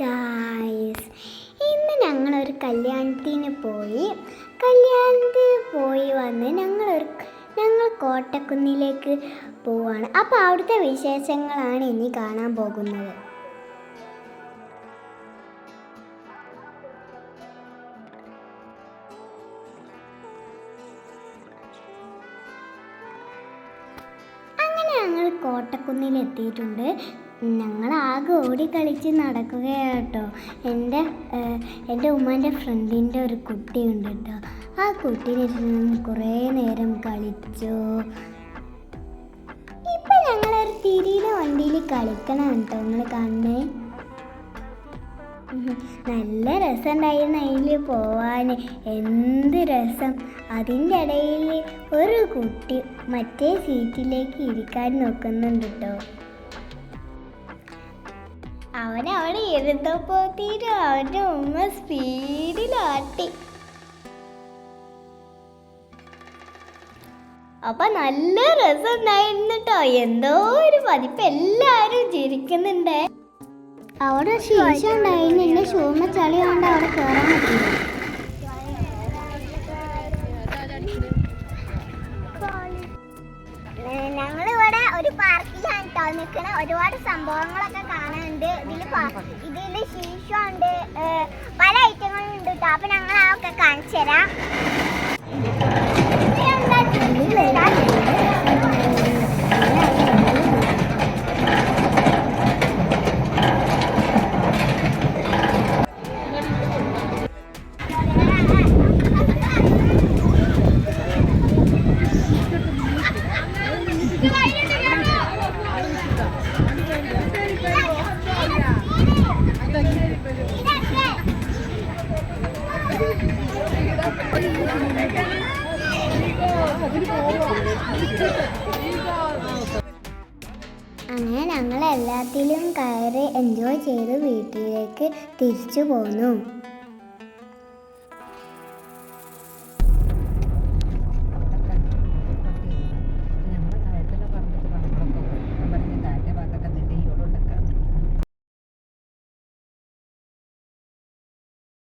Guys ഇന്ന് ഞങ്ങളൊരു കല്യാണത്തിന് പോയി. കല്യാണത്തിന് പോയി വന്ന് ഞങ്ങളൊരു ഞങ്ങൾ കോട്ടക്കുന്നിലേക്ക് പോവാണ്. അപ്പോൾ അവിടുത്തെ വിശേഷങ്ങളാണ് ഇനി കാണാൻ പോകുന്നത്. അങ്ങനെ കോട്ടക്കുന്നിൽ എത്തിയിട്ടുണ്ട് ഞങ്ങൾ ആകെ ഓടിക്കളിച്ച് നടക്കുകയാണ് കേട്ടോ എന്റെ എന്റെ ഉമ്മന്റെ ഫ്രണ്ടിന്റെ ഒരു കുട്ടിയുണ്ട് കേട്ടോ. ആ കുട്ടീനെ കുറേ നേരം കളിച്ചു. ഇപ്പം ഞങ്ങളൊരു തിരിയുടെ വണ്ടിയിൽ കളിക്കണം കേട്ടോ. നിങ്ങൾ കണ്ണേ. നല്ല രസമുണ്ടായിരുന്നു അതിൽ പോവാൻ എന്ത് രസം. അതിന്റെ ഇടയിൽ ഒരു കുട്ടി മറ്റേ സീറ്റിലേക്ക് ഇരിക്കാൻ നോക്കുന്നുണ്ട് കേട്ടോ. അവൻ അവിടെ ഇരുന്നപ്പോത്തേനും അവന്റെ ഉമ്മ സ്പീഡിലാട്ടി അപ്പൊ നല്ല രസമുണ്ടായിരുന്നു കേട്ടോ എന്തോ ഒരു പതിപ്പ് എല്ലാരും ചിരിക്കുന്നുണ്ട്. അവിടെ ശീശ ഉണ്ടായിരുന്നു. എന്റെ ഷൂമ ചളി കൊണ്ട് അവിടെ കയറാൻ പറ്റില്ല ഞങ്ങളിവിടെ ഒരു പാർക്കിലാണ് കേട്ടോ നിൽക്കുന്ന ഒരുപാട് സംഭവങ്ങളൊക്കെ ഇതിൽ ഇതിൽ ഉണ്ട് പല ഐറ്റങ്ങളും ഉണ്ട് കേട്ടോ അപ്പൊ ഞങ്ങൾ അതൊക്കെ കാണിച്ചു തരാം അങ്ങനെ ഞങ്ങൾ എല്ലാത്തിലും കയറി എൻജോയ് ചെയ്ത് വീട്ടിലേക്ക് തിരിച്ചു പോന്നു.